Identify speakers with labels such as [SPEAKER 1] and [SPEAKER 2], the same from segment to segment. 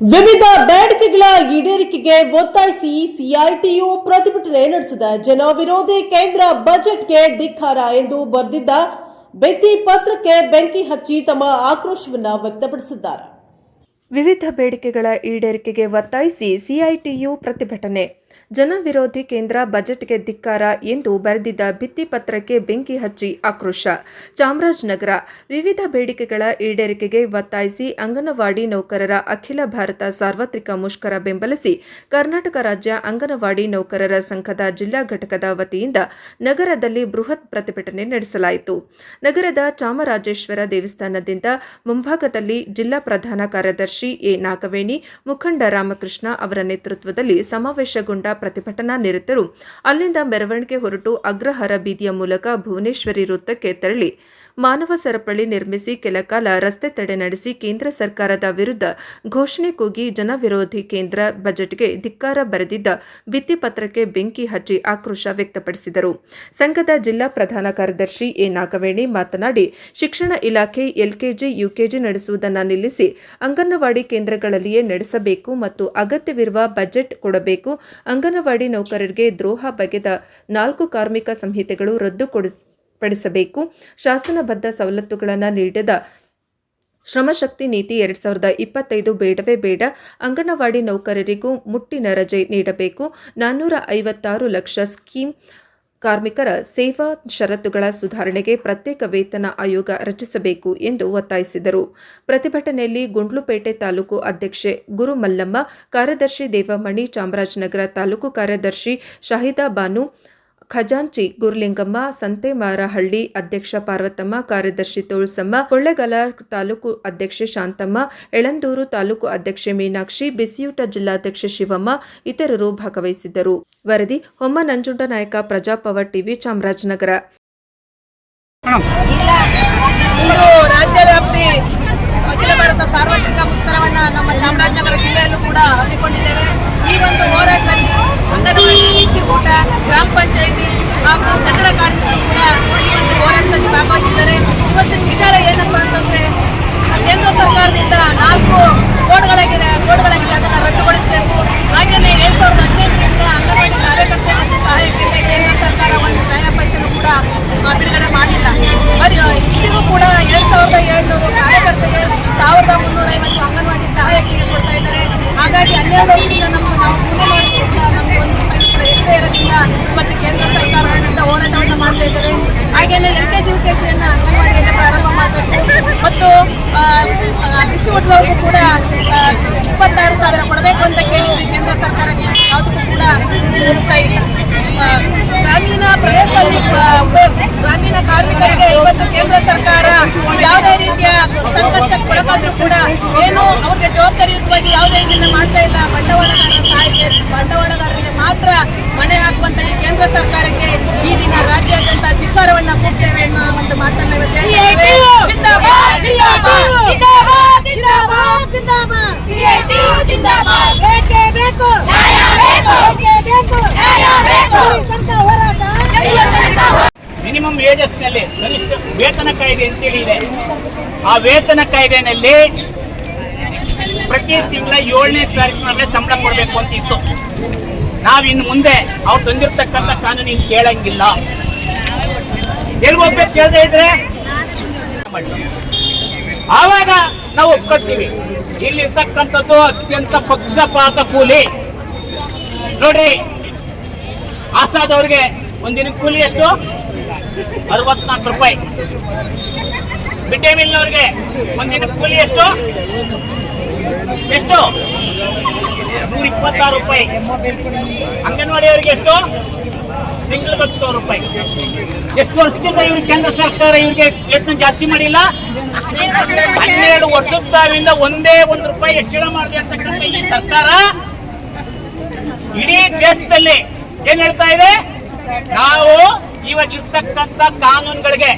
[SPEAKER 1] ವಿವಿಧ ಬೇಡಿಕೆಗಳ ಈಡೇರಿಕೆಗೆ ಒತ್ತಾಯಿಸಿ ಸಿಐಟಿಯು ಪ್ರತಿಭಟನೆ ನಡೆಸಿದ ಜನ ವಿರೋಧಿ ಕೇಂದ್ರ ಬಜೆಟ್ಗೆ ಧಿಕ್ಕಾರ ಎಂದು ಬರೆದಿದ್ದ ಭಿತ್ತಿ ಪತ್ರಕ್ಕೆ ಬೆಂಕಿ ಹಚ್ಚಿ ತಮ್ಮ ಆಕ್ರೋಶವನ್ನ ವ್ಯಕ್ತಪಡಿಸಿದ್ದಾರೆ.
[SPEAKER 2] ವಿವಿಧ ಬೇಡಿಕೆಗಳ ಈಡೇರಿಕೆಗೆ ಒತ್ತಾಯಿಸಿ ಸಿಐಟಿಯು ಪ್ರತಿಭಟನೆ ಜನವಿರೋಧಿ ಕೇಂದ್ರ ಬಜೆಟ್ಗೆ ಧಿಕ್ಕಾರ ಎಂದು ಬರೆದಿದ್ದ ಭಿತ್ತಿಪತ್ರಕ್ಕೆ ಬೆಂಕಿ ಹಚ್ಚಿ ಆಕ್ರೋಶ. ಚಾಮರಾಜನಗರ ವಿವಿಧ ಬೇಡಿಕೆಗಳ ಈಡೇರಿಕೆಗೆ ಒತ್ತಾಯಿಸಿ ಅಂಗನವಾಡಿ ನೌಕರರ ಅಖಿಲ ಭಾರತ ಸಾರ್ವತ್ರಿಕ ಮುಷ್ಕರ ಬೆಂಬಲಿಸಿ ಕರ್ನಾಟಕ ರಾಜ್ಯ ಅಂಗನವಾಡಿ ನೌಕರರ ಸಂಘದ ಜಿಲ್ಲಾ ಘಟಕದ ವತಿಯಿಂದ ನಗರದಲ್ಲಿ ಬೃಹತ್ ಪ್ರತಿಭಟನೆ ನಡೆಸಲಾಯಿತು. ನಗರದ ಚಾಮರಾಜೇಶ್ವರ ದೇವಸ್ಥಾನದಿಂದ ಮುಂಭಾಗದಲ್ಲಿ ಜಿಲ್ಲಾ ಪ್ರಧಾನ ಕಾರ್ಯದರ್ಶಿ ಎ ನಾಗವೇಣಿ, ಮುಖಂಡ ರಾಮಕೃಷ್ಣ ಅವರ ನೇತೃತ್ವದಲ್ಲಿ ಸಮಾವೇಶಗೊಂಡ ಪ್ರತಿಭಟನಾ ನಿರತರು. ಅಲ್ಲಿಂದ ಮೆರವಣಿಗೆ ಹೊರಟು ಅಗ್ರಹಾರ ಬೀದಿಯ ಮೂಲಕ ಭುವನೇಶ್ವರಿ ವೃತ್ತಕ್ಕೆ ತೆರಳಿ. ಮಾನವ ಸರಪಳಿ ನಿರ್ಮಿಸಿ ಕೆಲಕಾಲ ರಸ್ತೆ ತಡೆ ನಡೆಸಿ ಕೇಂದ್ರ ಸರ್ಕಾರದ ವಿರುದ್ಧ ಘೋಷಣೆ ಕೂಗಿ ಜನವಿರೋಧಿ ಕೇಂದ್ರ ಬಜೆಟ್ಗೆ ಧಿಕ್ಕಾರ ಬರೆದಿದ್ದ ಭಿತ್ತಿಪತ್ರಕ್ಕೆ ಬೆಂಕಿ ಹಚ್ಚಿ ಆಕ್ರೋಶ ವ್ಯಕ್ತಪಡಿಸಿದರು. ಸಂಘದ ಜಿಲ್ಲಾ ಪ್ರಧಾನ ಕಾರ್ಯದರ್ಶಿ ಎ. ನಾಗವೇಣಿ ಮಾತನಾಡಿ, ಶಿಕ್ಷಣ ಇಲಾಖೆ, ಎಲ್ಕೆಜಿ, ಯುಕೆಜಿ ನಡೆಸುವುದನ್ನು ನಿಲ್ಲಿಸಿ ಅಂಗನವಾಡಿ ಕೇಂದ್ರಗಳಲ್ಲಿಯೇ ನಡೆಸಬೇಕು ಮತ್ತು ಅಗತ್ಯವಿರುವ ಬಜೆಟ್ ಕೊಡಬೇಕು. ಅಂಗನವಾಡಿ ನೌಕರರಿಗೆ ದ್ರೋಹ ಬಗೆದ ನಾಲ್ಕು ಕಾರ್ಮಿಕ ಸಂಹಿತೆಗಳು ರದ್ದುಪಡಿಸಬೇಕು ಶಾಸನಬದ್ಧ ಸವಲತ್ತುಗಳನ್ನು ನೀಡದ ಶ್ರಮಶಕ್ತಿ ನೀತಿ ಎರಡ್ ಸಾವಿರದ ಇಪ್ಪತ್ತೈದು ಬೇಡವೇ ಬೇಡ, ಅಂಗನವಾಡಿ ನೌಕರರಿಗೂ ಮುಟ್ಟಿನ ರಜೆ ನೀಡಬೇಕು. ನಾನ್ನೂರ ಐವತ್ತಾರು ಲಕ್ಷ ಸ್ಕೀಮ್ ಕಾರ್ಮಿಕರ ಸೇವಾ ಷರತ್ತುಗಳ ಸುಧಾರಣೆಗೆ ಪ್ರತ್ಯೇಕ ವೇತನ ಆಯೋಗ ರಚಿಸಬೇಕು ಎಂದು ಒತ್ತಾಯಿಸಿದರು. ಪ್ರತಿಭಟನೆಯಲ್ಲಿ ಗುಂಡ್ಲುಪೇಟೆ ತಾಲೂಕು ಅಧ್ಯಕ್ಷೆ ಗುರುಮಲ್ಲಮ್ಮ, ಕಾರ್ಯದರ್ಶಿ ದೇವಮಣಿ ಚಾಮರಾಜನಗರ ತಾಲೂಕು ಕಾರ್ಯದರ್ಶಿ ಶಾಹಿದಾ ಬಾನು ಖಜಾಂಚಿ ಗುರ್ಲಿಂಗಮ್ಮ ಸಂತೆಮಾರಹಳ್ಳಿ ಅಧ್ಯಕ್ಷ ಪಾರ್ವತಮ್ಮ ಕಾರ್ಯದರ್ಶಿ ತೋಳ್ಸಮ್ಮ ಕೊಳ್ಳೆಗಾಲ ತಾಲೂಕು ಅಧ್ಯಕ್ಷೆ ಶಾಂತಮ್ಮ ಎಳಂದೂರು ತಾಲೂಕು ಅಧ್ಯಕ್ಷೆ ಮೀನಾಕ್ಷಿ ಬಿಸಿಯೂಟ ಜಿಲ್ಲಾಧ್ಯಕ್ಷೆ ಶಿವಮ್ಮ ಇತರರು ಭಾಗವಹಿಸಿದ್ದರು. ವರದಿ ಹೊಮ್ಮ ನಂಜುಂಡ ನಾಯಕ ಪ್ರಜಾಪವರ್ ಟಿವಿ ಚಾಮರಾಜನಗರ.
[SPEAKER 3] ಅಖಿಲ ಭಾರತ ಸಾರ್ವತ್ರಿಕ ಮುಷ್ಕರವನ್ನ ನಮ್ಮ ಚಾಮರಾಜನಗರ ಜಿಲ್ಲೆಯಲ್ಲೂ ಕೂಡ ಹಮ್ಮಿಕೊಂಡಿದ್ದೇವೆ. ಈ ಒಂದು ಹೋರಾಟದಲ್ಲಿ ಅಂಗನವಾಡಿ ಪಂಚಾಯಿತಿ ಹಾಗೂ ಕನ್ನಡ ಕಾರ್ಮಿಕರು ಕೂಡ ಈ ಒಂದು ಹೋರಾಟದಲ್ಲಿ ಭಾಗವಹಿಸಿದ್ದಾರೆ. ಇವತ್ತಿನ ವಿಚಾರ ಏನಪ್ಪ ಅಂತಂದ್ರೆ, ಕೇಂದ್ರ ಸರ್ಕಾರದಿಂದ ನಾಲ್ಕು ಕೋಡ್ಗಳಾಗಿದೆ ಕೋಡ್ಗಳಾಗಿದೆ ಅದನ್ನು ರದ್ದುಗೊಳಿಸಬೇಕು. ಹಾಗೆಯೇ ಎರಡ್ ಸಾವಿರದ ಹದಿನೆಂಟರಿಂದ ಅಂಗನವಾಡಿ ಕಾರ್ಯಕರ್ತೆ ಸಹಾಯಕ್ಕೆ ಕೇಂದ್ರ ಸರ್ಕಾರ ಒಂದು ನಯ ಪೈಸೆನೂ ಕೂಡ ಬಿಡುಗಡೆ ಮಾಡಿಲ್ಲ. మరి ಇಂದಿಗೂ ಕೂಡ ಎರಡ್ ಸಾವಿರದ ಏಳ್ನೂರು ಕಾರ್ಯಕರ್ತೆಗೆ ಸಾವಿರದ ಮುನ್ನೂರ ಐವತ್ತು ಅಂಗನವಾಡಿ ಸಹಾಯಕಿಗೆ ಕೊಡ್ತಾ ಇದ್ದಾರೆ. ಹಾಗಾಗಿ ಹನ್ನೆರಡು ವರ್ಷದಿಂದ ನಮ್ಮ ನಾವು ಕೂಲಿ ಮಾಡಿಕೊಂಡು ನಮಗೆ ಒಂದು ರೂಪಾಯಿ ಇರೋದ್ರಿಂದ ಇವತ್ತು ಕೇಂದ್ರ ಸರ್ಕಾರದಿಂದ ಹೋರಾಟವನ್ನು ಮಾಡ್ತಾ ಇದ್ದಾರೆ ಹಾಗೆಯೇ L K G U K ಜಿಯನ್ನು ಅಂಗನವಾಡಿಯಲ್ಲಿ ಪ್ರಾರಂಭ ಮಾಡಬೇಕು ಮತ್ತು ಆ, ಕೂಡ ಆ, ಇಪ್ಪತ್ತಾರು ಸಾವಿರ ಕೊಡಬೇಕು ಅಂತ ಕೇಳಿದ್ವಿ ಕೇಂದ್ರ ಸರ್ಕಾರಕ್ಕೆ. ಯಾವುದಕ್ಕೂ ಕೂಡ ಹೋಗ್ತಾ ಇಲ್ಲ. ಗ್ರಾಮೀಣ ಪ್ರದೇಶದಲ್ಲಿ ಗ್ರಾಮೀಣ ಕಾರ್ಮಿಕರಿಗೆ ಇವತ್ತು ಕೇಂದ್ರ ಸರ್ಕಾರ ಯಾವುದೇ ರೀತಿಯ ಸಂಕಷ್ಟಕ್ಕೆ ಒಳಗಾದ್ರೂ ಕೂಡ ಏನು ಅವ್ರಿಗೆ ಜವಾಬ್ದಾರಿಯುತವಾಗಿ ಯಾವುದೇ ಇದನ್ನ ಮಾಡ್ತಾ ಇಲ್ಲ. ಬಂಡವಾಳಗಾರರ ಸಹಾಯಕ್ಕೆ ಬಂಡವಾಳಗಾರರಿಗೆ ಮಾತ್ರ ಮಣೆ ಹಾಕುವಂತ ಕೇಂದ್ರ ಸರ್ಕಾರಕ್ಕೆ ಈ ದಿನ ರಾಜ್ಯಾದ್ಯಂತ ಧಿಕ್ಕಾರವನ್ನ ಕೊಡ್ತೇವೆ ಅನ್ನೋ ಒಂದು ಮಾತನ್ನ ಇವತ್ತು ಹೇಳ್ತಾ ಇದ್ದೇವೆ. ಜಿಂದಾಬಾದ್, ಜಿಂದಾಬಾದ್, ಜಿಂದಾಬಾದ್, ಜಿಂದಾಬಾದ್. CITU ಜಿಂದಾಬಾದ್.
[SPEAKER 4] ಬೇಕೇ ಬೇಕು
[SPEAKER 3] ನ್ಯಾಯ ಬೇಕು.
[SPEAKER 4] ಬೇಕೇ ಬೇಕು
[SPEAKER 3] ನ್ಯಾಯ ಬೇಕು.
[SPEAKER 4] ತನಕ ಹೋರಾಟ
[SPEAKER 5] ಮಿನಿಮಮ್ ಏಜಸ್ನಲ್ಲಿ ಕನಿಷ್ಠ ವೇತನ ಕಾಯ್ದೆ ಅಂತ ಹೇಳಿದೆ. ಆ ವೇತನ ಕಾಯ್ದೆನಲ್ಲಿ ಪ್ರತಿ ತಿಂಗಳ ಏಳನೇ ತಾರೀಕಿನಲ್ಲೇ ಸಂಬಳ ಕೊಡಬೇಕು ಅಂತ ಇತ್ತು. ನಾವ್ ಇನ್ನು ಮುಂದೆ ಅವ್ರು ತಂದಿರ್ತಕ್ಕಂಥ ಕಾನೂನು ಇನ್ನು ಕೇಳಂಗಿಲ್ಲ ಎಲ್ಲಿ ಹೋಗ್ಬೇಕು ಕೇಳದೆ ಇದ್ರೆ? ಆವಾಗ ನಾವು ಒಪ್ಕೊಳ್ತೀವಿ. ಇಲ್ಲಿರ್ತಕ್ಕಂಥದ್ದು ಅತ್ಯಂತ ಪಕ್ಷಪಾತ ಕೂಲಿ. ನೋಡ್ರಿ ಆಸಾದವ್ರಿಗೆ ಒಂದಿನ ಕೂಲಿ ಎಷ್ಟು? ಅರವತ್ನಾಲ್ಕು ರೂಪಾಯಿ. ಮಿಡ್ ಡೇ ಮೀಲ್ನವ್ರಿಗೆ ಒಂದಿನ ಕೂಲಿ ಎಷ್ಟು? ಎಷ್ಟು? ನೂರ ಇಪ್ಪತ್ತಾರು ರೂಪಾಯಿ. ಅಂಗನವಾಡಿಯವರಿಗೆ ಎಷ್ಟು? ತಿಂಗಳಿಗೆ ಹತ್ತು ಸಾವಿರ ರೂಪಾಯಿ. ಎಷ್ಟು ವರ್ಷದಿಂದ ಇವ್ರಿಗೆ ಕೇಂದ್ರ ಸರ್ಕಾರ ಇವ್ರಿಗೆ ವೇತನ ಜಾಸ್ತಿ ಮಾಡಿಲ್ಲ? ಹನ್ನೆರಡು ವರ್ಷದ ತಾವಿಂದ ಒಂದೇ ಒಂದು ರೂಪಾಯಿ ಹೆಚ್ಚಳ ಮಾಡಿದೆ ಈ ಸರ್ಕಾರ ಇಡೀ ದೇಶದಲ್ಲಿ ಏನ್ ಹೇಳ್ತಾ ಇದೆ? ನಾವು ಇವಾಗ ಇರ್ತಕ್ಕಂಥ ಕಾನೂನುಗಳಿಗೆ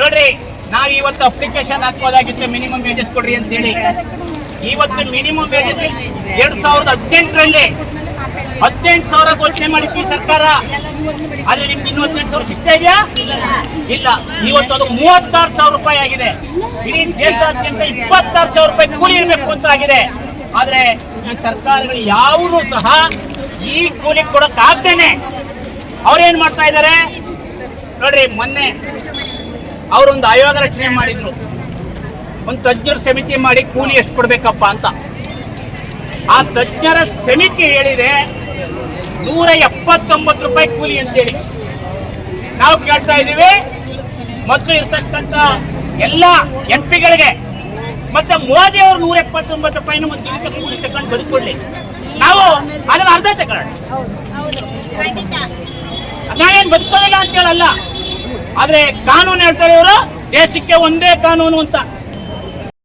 [SPEAKER 5] ನೋಡ್ರಿ, ನಾವು ಇವತ್ತು ಅಪ್ಲಿಕೇಶನ್ ಹಾಕೋದಾಗಿತ್ತು ಮಿನಿಮಮ್ ವೇಜಸ್ ಕೊಡ್ರಿ ಅಂತ ಹೇಳಿ ಇವತ್ತು ಮಿನಿಮಮ್ ವೇಜಸ್ ಎರಡ್ ಸಾವಿರದ ಹದಿನೆಂಟರಲ್ಲಿ ಹದಿನೆಂಟು ಸಾವಿರ ಘೋಷಣೆ ಮಾಡಿದ್ವಿ ಸರ್ಕಾರ. ಆದ್ರೆ ನಿಮ್ಗೆ ಇನ್ನು ಹದಿನೆಂಟು ಸಾವಿರ ಸಿಗ್ತಾ ಇದೆಯಾ? ಇಲ್ಲ. ಇವತ್ತು ಅದು ಮೂವತ್ತಾರು ಸಾವಿರ ರೂಪಾಯಿ ಆಗಿದೆ. ಇಡೀ ದೇಶಾದ್ಯಂತ ಇಪ್ಪತ್ತಾರು ಸಾವಿರ ರೂಪಾಯಿ ಕೂಲಿ ಇರಬೇಕು ಅಂತ ಆಗಿದೆ. ಆದ್ರೆ ಈ ಸರ್ಕಾರಗಳು ಯಾವನು ಸಹ ಈ ಕೂಲಿ ಕೊಡಕ್ಕಾಗ್ದೇನೆ ಅವ್ರೇನ್ ಮಾಡ್ತಾ ಇದ್ದಾರೆ ನೋಡ್ರಿ, ಮೊನ್ನೆ ಅವರೊಂದು ಆಯೋಗ ರಚನೆ ಮಾಡಿದ್ರು. ಒಂದು ತಜ್ಞರ ಸಮಿತಿ ಮಾಡಿ ಕೂಲಿ ಎಷ್ಟು ಕೊಡ್ಬೇಕಪ್ಪ ಅಂತ. ಆ ತಜ್ಞರ ಸಮಿತಿ ಹೇಳಿದೆ ನೂರ ಎಪ್ಪತ್ತೊಂಬತ್ತು ರೂಪಾಯಿ ಕೂಲಿ ಅಂತೇಳಿ ನಾವು ಕೇಳ್ತಾ ಇದ್ದೀವಿ, ಮತ್ತು ಇರ್ತಕ್ಕಂಥ ಎಲ್ಲ ಎಂ ಪಿಗಳಿಗೆ, ಮತ್ತೆ ಮೋದಿ ಅವರು ನೂರ ಎಪ್ಪತ್ತೊಂಬತ್ತು ರೂಪಾಯಿನ ಒಂದು ದಿನಕ್ಕೆ ಕೂಲಿ ತಗೊಂಡು ಬದುಕೊಳ್ಳಿ ನಾವು ಅದನ್ನ ಅರ್ಧ ತಗೊಳ್ಳೋಣ. ನಾವೇನು ಬದುಕೋದಿಲ್ಲ ಅಂತ ಹೇಳಲ್ಲ ಆದ್ರೆ ಕಾನೂನು ಹೇಳ್ತಾರೆ ಇವರು, ದೇಶಕ್ಕೆ ಒಂದೇ ಕಾನೂನು ಅಂತ.